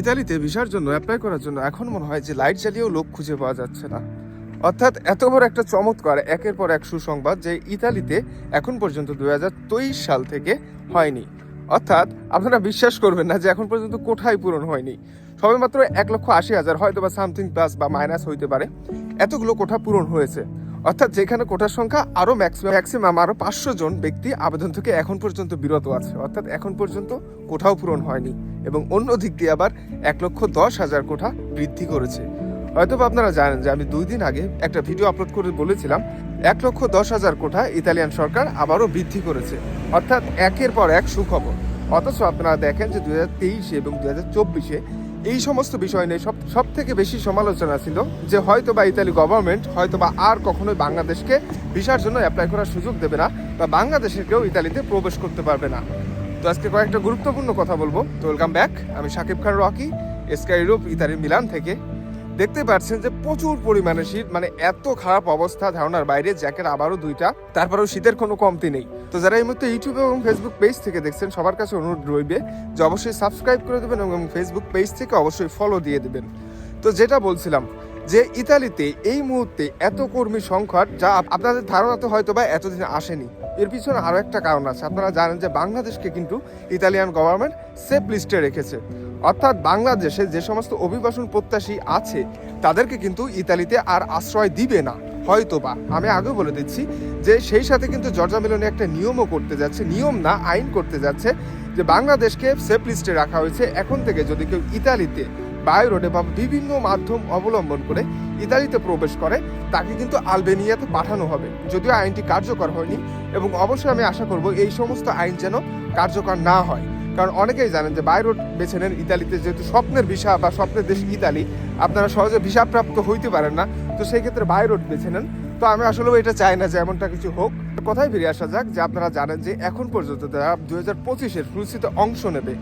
ইতালিতে ভিসার জন্য অ্যাপ্লাই করার জন্য এখন মনে হয় যে লাইট জ্বালিয়েও লোক খুঁজে পাওয়া যাচ্ছে না। অর্থাৎ এত বড় একটা চমৎকার একের পর এক সুসংবাদ যে ইতালিতে এখন পর্যন্ত দু হাজার তেইশ সাল থেকে হয়নি। অর্থাৎ আপনারা বিশ্বাস করবেন না যে এখন পর্যন্ত কোঠায় পূরণ হয়নি। সবেমাত্র এক লক্ষ আশি হাজার হয়তো বা সামথিং প্লাস বা মাইনাস হইতে পারে। এতগুলো কোঠা পূরণ হয়েছে। অর্থাৎ যেখানে কোটার সংখ্যা আরও ম্যাক্সিমাম ম্যাক্সিমাম আরও পাঁচশো জন ব্যক্তি আবেদন থেকে এখন পর্যন্ত বিরত আছে। অর্থাৎ এখন পর্যন্ত কোঠাও পূরণ হয়নি এবং অন্য দিক দিয়ে আবার এক লক্ষ দশ হাজার কোঠা বৃদ্ধি করেছে। হয়তো আপনারা জানেন যে আমি দুই দিন আগে একটা ভিডিও আপলোড করে বলেছিলাম, এক লক্ষ দশ হাজার কোঠা ইতালিয়ান সরকার আবারও বৃদ্ধি করেছে। অর্থাৎ একের পর এক সুখবর। অথচ আপনারা দেখেন যে দু হাজার তেইশে এবং দু হাজার চব্বিশে এই সমস্ত বিষয় নিয়ে সব সব থেকে বেশি সমালোচনা ছিল যে হয়তো বা ইতালি গভর্নমেন্ট হয়তো বা আর কখনোই বাংলাদেশকে ভিসার জন্য অ্যাপ্লাই করার সুযোগ দেবে না বা বাংলাদেশের কেউ ইতালিতে প্রবেশ করতে পারবে না। তো আজকে কয়েকটা গুরুত্বপূর্ণ কথা বলব। তো ওয়েলকাম ব্যাক আমি সাকিব খান রকি এসকাই ইউরোপ ইতালি মিলান থেকে। দেখতে পাচ্ছেন যে প্রচুর পরিমাণে শীত মানে এত খারাপ অবস্থা ধারণার বাইরে, জ্যাকেট আবারও দুইটা, তারপরেও শীতের কোনো কমতি নেই। তো যারা এই মুহূর্তে ইউটিউব এবং ফেসবুক পেজ থেকে দেখছেন, সবার কাছে অনুরোধ রইবে যে অবশ্যই সাবস্ক্রাইব করে দেবেন এবং ফেসবুক পেজ থেকে অবশ্যই ফলো দিয়ে দেবেন। তো যেটা বলছিলাম যে ইতালিতে এই মুহূর্তে এত কর্মী সংকট যা আপনাদের ধারণা তো হয়তো বা এতদিন আসেনি। এর পিছনে আরও একটা কারণ আছে। আপনারা জানেন যে বাংলাদেশকে কিন্তু ইতালিয়ান গভর্নমেন্ট সেফ লিস্টে রেখেছে। অর্থাৎ বাংলাদেশে যে সমস্ত অভিবাসন প্রত্যাশী আছে, তাদেরকে কিন্তু ইতালিতে আর আশ্রয় দিবে না। হয়তোবা। আমি আগেও বলে দিচ্ছি যে সেই সাথে কিন্তু জর্জা মেলনে একটা নিয়মও করতে যাচ্ছে। নিয়ম না, আইন করতে যাচ্ছে যে বাংলাদেশকে সেফ লিস্টে রাখা হয়েছে। এখন থেকে যদি কেউ ইতালিতে বাই রোডে বা বিভিন্ন মাধ্যম অবলম্বন করে ইতালিতে প্রবেশ করে, তাকে কিন্তু আলবেনিয়াতে পাঠানো হবে। যদিও আইনটি কার্যকর হয়নি, এবং অবশ্যই আমি আশা করব এই সমস্ত আইন যেন কার্যকর না হয়। কারণ অনেকেই জানেন যে বাই রোড বেছে নেন ইতালিতে, যেহেতু স্বপ্নের ভিসা বা স্বপ্নের দেশ ইতালি, আপনারা সহজে ভিসাপ্রাপ্ত হইতে পারেন না, তো সেই ক্ষেত্রে বাই রোড বেছে নেন। তো আমি আসলে এটা চাই না যে এমনটা কিছু হোক। কথায় ফিরে আসা যাক, যে আপনারা জানেন যে এখন পর্যন্ত যারা দু হাজার পঁচিশের ফ্লুসিতে অংশ নেবে,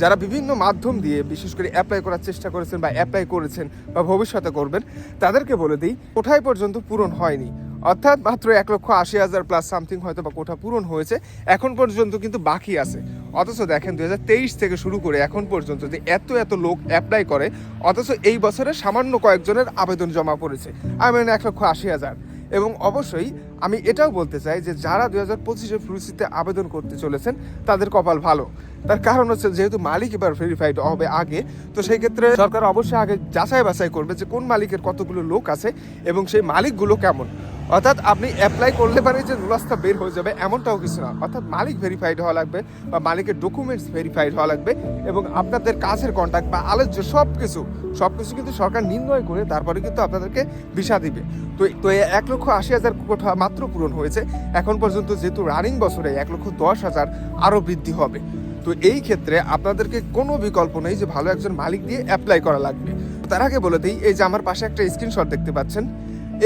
যারা বিভিন্ন মাধ্যম দিয়ে, বিশেষ করে অ্যাপ্লাই করার চেষ্টা করেছেন বা অ্যাপ্লাই করেছেন বা ভবিষ্যতে করবেন, তাদেরকে বলে দিই কোথায় পর্যন্ত পূরণ হয়নি। অর্থাৎ মাত্র এক লক্ষ আশি হাজার প্লাস সামথিং হয়তো বা কোঠা পূরণ হয়েছে, এখন পর্যন্ত কিন্তু বাকি আছে। অথচ দেখেন দুই হাজার তেইশ থেকে শুরু করে এখন পর্যন্ত যে এত এত লোক অ্যাপ্লাই করে, অথচ এই বছরে সামান্য কয়েকজনের আবেদন জমা পড়েছে। আমি মানে এক লক্ষ আশি হাজার। এবং অবশ্যই আমি এটাও বলতে চাই যে যারা দু হাজার পঁচিশে ফ্রুসিতে আবেদন করতে চলেছেন, তাদের কপাল ভালো। তার কারণ হচ্ছে যেহেতু মালিক এবার ভেরিফাইড হবে আগে, তো সেই ক্ষেত্রে সরকার অবশ্যই আগে যাচাই বাছাই করবে যে কোন মালিকের কতগুলো লোক আছে এবং সেই মালিকগুলো কেমন। অর্থাৎ আপনি অ্যাপ্লাই করলে পারে যে নুলাস্তা বের হয়ে যাবে, এমনটাও কিছু না। অর্থাৎ মালিক ভেরিফাইড হওয়া লাগবে বা মালিকের ডকুমেন্টস ভেরিফাইড হওয়া লাগবে এবং আপনাদের কাছের কন্ট্যাক্ট বা আলোচ্য সব কিছু সব কিছু কিন্তু সরকার নির্ণয় করে তারপরে কিন্তু আপনাদেরকে ভিসা দিবে। তো তো এক লক্ষ আশি হাজার কোঠা মাত্র পূরণ হয়েছে। এখন পর্যন্ত যেহেতু রানিং বছরে এক লক্ষ দশ হাজার আরও বৃদ্ধি হবে। তো এই ক্ষেত্রে আপনাদেরকে কোনো বিকল্প নেই যে ভালো একজন মালিক দিয়ে অ্যাপ্লাই করা লাগবে। তার আগে বলে দিই, এই যে আমার পাশে একটা স্ক্রিনশট দেখতে পাচ্ছেন।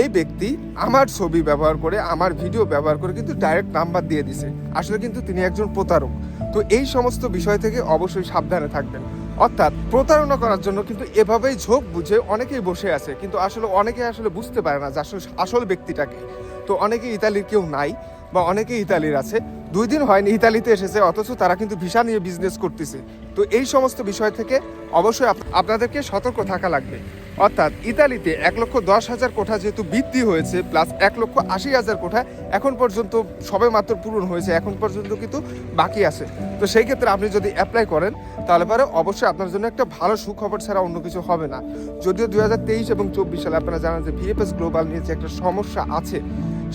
এই ব্যক্তি আমার ছবি ব্যবহার করে, আমার ভিডিও ব্যবহার করে কিন্তু ডাইরেক্ট নাম্বার দিয়ে দিছে। আসলে কিন্তু তিনি একজন প্রতারক। তো এই সমস্ত বিষয় থেকে অবশ্যই সাবধানে থাকবেন। অর্থাৎ প্রতারণা করার জন্য কিন্তু এভাবেই ঝোঁক বুঝে অনেকেই বসে আছে, কিন্তু আসলে অনেকে আসলে বুঝতে পারে না যে আসলে আসল ব্যক্তিটাকে। তো অনেকে ইতালির কেউ নাই, বা অনেকে ইতালির আছে। দুই দিন হয়নি, ইতালিতে এসেছে, অথচ তারা কিন্তু ভিসা নিয়ে বিজনেস করতেছে। তো এই সমস্ত বিষয় থেকে অবশ্যই আপনাদেরকে সতর্ক থাকা লাগবে। অর্থাৎ ইতালিতে এক লক্ষ দশ হাজার কোঠা যেহেতু বৃদ্ধি হয়েছে প্লাস এক লক্ষ আশি হাজার কোঠা এখন পর্যন্ত সবে মাত্র পূরণ হয়েছে, এখন পর্যন্ত কিন্তু বাকি আছে। তো সেই ক্ষেত্রে আপনি যদি অ্যাপ্লাই করেন, তাহলে পরে অবশ্যই আপনার জন্য একটা ভালো সুখবর ছাড়া অন্য কিছু হবে না। যদিও দুই হাজার তেইশ এবং চব্বিশ সালে আপনারা জানেন যে ভিএফএস গ্লোবাল নিয়ে যে একটা সমস্যা আছে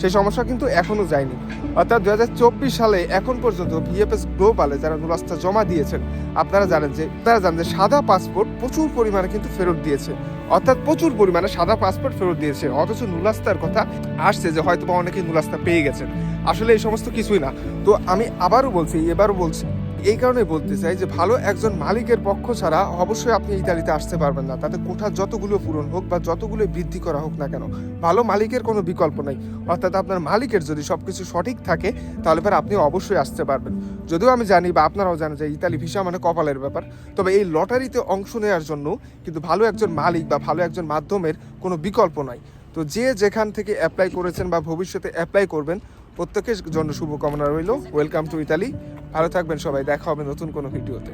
সেই সমস্যা কিন্তু এখনও যায়নি। অর্থাৎ দু হাজার চব্বিশ সালে এখন পর্যন্ত ভিএফএস গ্লোবালে যারা নুরাস্তা জমা দিয়েছেন, আপনারা জানেন যে তারা জানেন যে সাদা পাসপোর্ট প্রচুর পরিমাণে কিন্তু ফেরত দিয়েছে। অর্থাৎ প্রচুর পরিমাণে সাদা পাসপোর্ট ফেরত দিয়েছে। অথচ নুলাস্তার কথা আসছে যে হয়তো বা অনেকেই নুলাস্তা পেয়ে গেছেন। আসলে এই সমস্ত কিছুই না। তো আমি আবারও বলছি, এবারও বলছি এই কারণে বলতে চাই যে ভালো একজন মালিকের পক্ষ ছাড়া অবশ্যই আপনি ইতালিতে আসতে পারবেন না। তাতে কোঠা যতগুলো পূরণ হোক বা যতগুলো বৃদ্ধি করা হোক না কেন, ভালো মালিকের কোনো বিকল্প নেই। অর্থাৎ আপনার মালিকের যদি সব কিছু সঠিক থাকে, তাহলে পরে আপনি অবশ্যই আসতে পারবেন। যদিও আমি জানি বা আপনারাও জানেন যে ইতালি ভিসা মানে কপালের ব্যাপার। তবে এই লটারিতে অংশ নেওয়ার জন্য কিন্তু ভালো একজন মালিক বা ভালো একজন মাধ্যমের কোনো বিকল্প নাই। তো যে যেখান থেকে অ্যাপ্লাই করেছেন বা ভবিষ্যতে অ্যাপ্লাই করবেন প্রত্যেকের জন্য শুভকামনা রইল। ওয়েলকাম টু ইতালি ভালো থাকবেন সবাই। দেখা হবে নতুন কোনো ভিডিওতে।